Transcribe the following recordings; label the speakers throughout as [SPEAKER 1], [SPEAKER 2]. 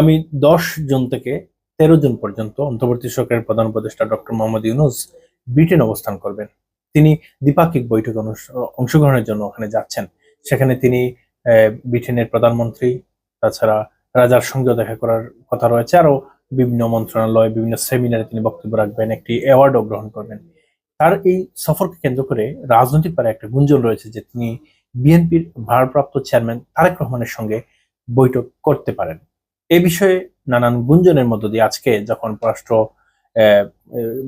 [SPEAKER 1] আমি দশ জন থেকে তেরো জন পর্যন্ত অন্তর্বর্তী সরকারের প্রধান উপদেষ্টা ডক্টর মোহাম্মদ ইউনুস ব্রিটেন অবস্থান করবেন। তিনি দ্বিপাক্ষিক বৈঠকে অংশগ্রহণের জন্য ওখানে যাচ্ছেন। সেখানে তিনি ব্রিটেনের প্রধানমন্ত্রী, তাছাড়া রাজার সঙ্গেও দেখা করার কথা রয়েছে। আরও বিভিন্ন মন্ত্রণালয়, বিভিন্ন সেমিনারে তিনি বক্তব্য রাখবেন, একটি অ্যাওয়ার্ডও গ্রহণ করবেন। তার এই সফরকে কেন্দ্র করে রাজনৈতিক পারে একটা গুঞ্জন রয়েছে যে তিনি বিএনপির ভারপ্রাপ্ত চেয়ারম্যান তারেক রহমানের সঙ্গে বৈঠক করতে পারেন। এ বিষয়ে নানান গুঞ্জনের মধ্য দিয়ে আজকে যখন পররাষ্ট্র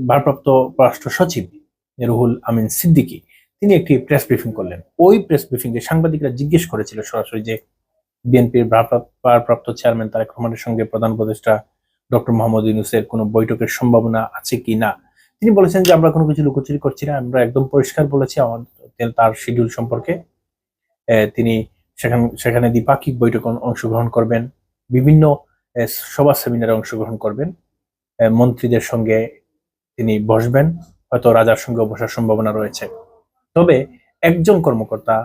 [SPEAKER 1] ভারপ্রাপ্ত পররাষ্ট্র সচিব রুহুল আমিন সিদ্দিকী, তিনি একটি প্রেস ব্রিফিং করলেন। ওই প্রেস ব্রিফিং এ সাংবাদিকরা জিজ্ঞেস করেছিল সরাসরি যে বিএনপির ভারপ্রাপ্ত চেয়ারম্যান তারেক রহমানের সঙ্গে প্রধান উপদেষ্টা ডক্টর মোহাম্মদ ইউনুসের কোনো বৈঠকের সম্ভাবনা আছে কি না? তিনি বলেছেন যে, আমরা কোনো কিছু লুকোচুরি করছি না, আমরা একদম পরিষ্কার বলেছি আমাদের তার শিডিউল সম্পর্কে। তিনি সেখানে সেখানে দ্বিপাক্ষিক বৈঠক অংশগ্রহণ করবেন। বিভিন্ন সভা সেমিনারে অংশগ্রহণ করবেন। মন্ত্রীদের সঙ্গে তিনি বসবেন। হয়তো রাজার সঙ্গে বসার সম্ভাবনা রয়েছে। তবে একজন কর্মকর্তা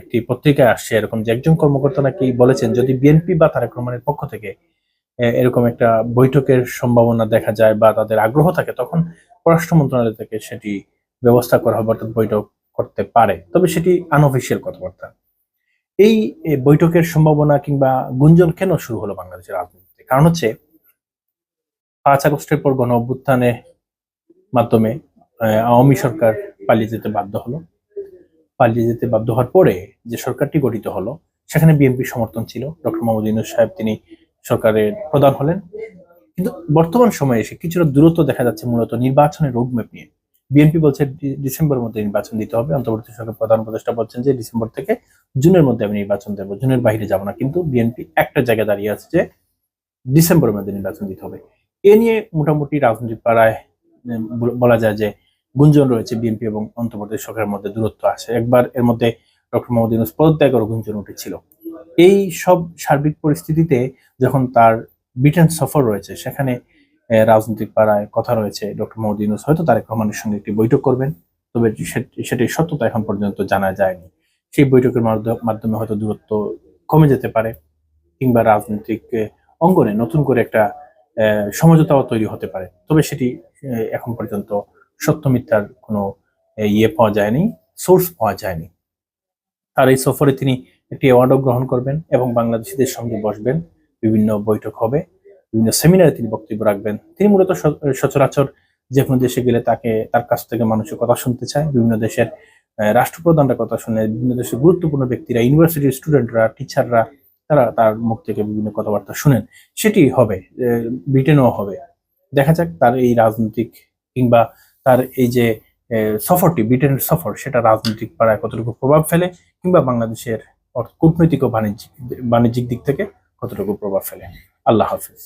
[SPEAKER 1] একটি পত্রিকায় আসছে এরকম যে একজন কর্মকর্তা নাকি বলেছেন, যদি বিএনপি বা তারেক রহমানের পক্ষ থেকে এরকম একটা বৈঠকের সম্ভাবনা দেখা যায় বা তাদের আগ্রহ থাকে, তখন পররাষ্ট্র মন্ত্রণালয় থেকে সেটি ব্যবস্থা করা হবে, অর্থাৎ বৈঠক করতে পারে। তবে সেটি আনঅফিসিয়াল কথাবার্তা। এই বৈঠকের সম্ভাবনা কিংবা গুঞ্জন কেন শুরু হলো বাংলাদেশের রাজনীতিতে? কারণ হচ্ছে পাঁচ আগস্টের পর গণ অভ্যুত্থানে মাধ্যমে আওয়ামী সরকার পালিয়ে যেতে বাধ্য হলো। পালিয়ে যেতে বাধ্য হওয়ার পরে যে সরকারটি গঠিত হলো, সেখানে বিএনপি সমর্থন ছিল। ডক্টর মোহাম্মদ ইউনুস সাহেব তিনি সরকারের প্রধান হলেন। কিন্তু বর্তমান সময়ে এসে কিছুটা দূরত্ব দেখা যাচ্ছে মূলত নির্বাচনের রোডম্যাপ নিয়ে। বিএনপি বলছে ডিসেম্বর মধ্যে নির্বাচন দিতে হবে। অন্তর্বর্তী সরকার প্রধান উপদেষ্টা বলছেন যে, ডিসেম্বর থেকে জুনের মধ্যে আমি নির্বাচন দেবো। জুনের বাইরে যাব না, কিন্তু বিএনপি একটা জায়গায় দাঁড়িয়ে আছে যে, ডিসেম্বরের মধ্যে নির্বাচন দিতে হবে। এ নিয়ে মোটামুটি রাজনৈতিক পাড়ায় বলা যায় যে, গুঞ্জন রয়েছে বিএনপি এবং অন্তর্বর্তী সরকারের মধ্যে দূরত্ব আছে। একবার এর মধ্যে ডক্টর মোহাম্মদ ইউনুস পদত্যাগেরও গুঞ্জন উঠেছিল। এই সব সার্বিক পরিস্থিতিতে যখন তার ব্রিটেন সফর রয়েছে, সেখানে রাজনৈতিক পাড়ায় কথা রয়েছে ডক্টর মোহাম্মদ ইউনুস। হয়তো তারেক রহমানের সঙ্গে একটি বৈঠক করবেন, তবে সেটির সত্যতা এখন পর্যন্ত জানা যায়নি। সেই বৈঠকের মাধ্য- মাধ্যমে হয়তো দূরত্ব কমে যেতে পারে, কিংবা রাজনৈতিক অঙ্গনে নতুন করে একটা সমঝোতাও তৈরি হতে পারে। তবে সেটি এখন পর্যন্ত সত্য মিথ্যার কোনো ইয়ে পাওয়া যায়নি সোর্স পাওয়া যায়নি। তার এই সফরে তিনি একটি অ্যাওয়ার্ডও গ্রহণ করবেন এবং বাংলাদেশিদের সঙ্গে বসবেন। বিভিন্ন বৈঠক হবে। বিভিন্ন সেমিনারে তিনি বক্তব্য রাখবেন। তিনি মূলত সচরাচর যে কোনো দেশে গেলে তাকে, তার কাছ থেকে মানুষের কথা শুনতে চায়, বিভিন্ন দেশের রাষ্ট্রপ্রধানরা কথা শুনে, বিভিন্ন দেশের গুরুত্বপূর্ণ ব্যক্তিরা ইউনিভার্সিটির স্টুডেন্টরা টিচাররা তারা তার মুখ থেকে বিভিন্ন কথাবার্তা শুনেন। সেটি হবে ব্রিটেনও হবে। দেখা যাক তার এই রাজনৈতিক কিংবা তার এই যে সফরটি, ব্রিটেনের সফর, সেটা রাজনৈতিক পাড়ায় কতটুকু প্রভাব ফেলে কিংবা বাংলাদেশের কূটনৈতিক ও বাণিজ্যিক বাণিজ্যিক দিক থেকে কতটুকু প্রভাব ফেলে। আল্লাহ হাফিজ।